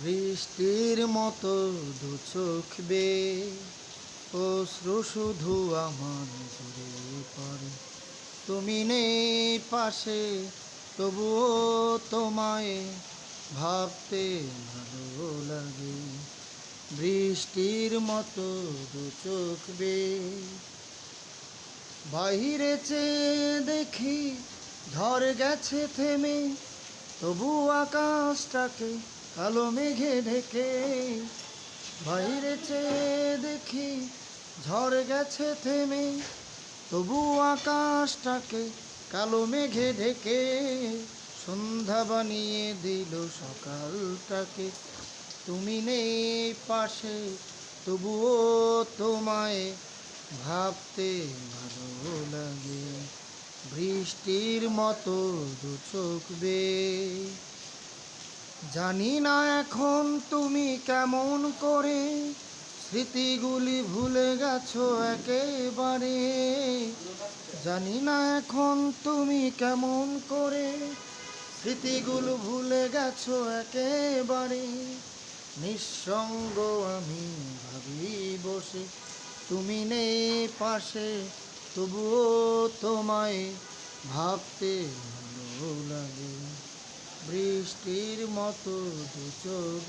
বৃষ্টির মতো দু চোখ বে অশ্রু শুধু আমার জুড়ে পড়ে। তুমি নেই পাশে, তবুও তোমায় ভাবতে ভালো লাগে। বৃষ্টির মতো দু চোখ বে বাহিরে চেয়ে দেখি, ঝড় গেছে থেমে। তবু আকাশটাকে কালো মেঘে ঢেকে বাইরে চেয়ে দেখি ঝড় গেছে থেমে, তবু আকাশটাকে কালো মেঘে ঢেকে, সন্ধ্যা বানিয়ে দিল সকালটাকে। তুমি নেই পাশে, তবুও তোমায় ভাবতে ভালো লাগে। বৃষ্টির মতো দু চোখ বেয়ে জানি না এখন তুমি কেমন করে স্মৃতিগুলি ভুলে গেছো একেবারে। জানি না এখন তুমি কেমন করে স্মৃতিগুলো ভুলে গেছো একেবারে। নিঃসঙ্গ আমি ভাবি বসে, তুমি নেই পাশে, তবুও তোমায় ভাবতে ভালো লাগে। বৃষ্টির মতো দু চোখ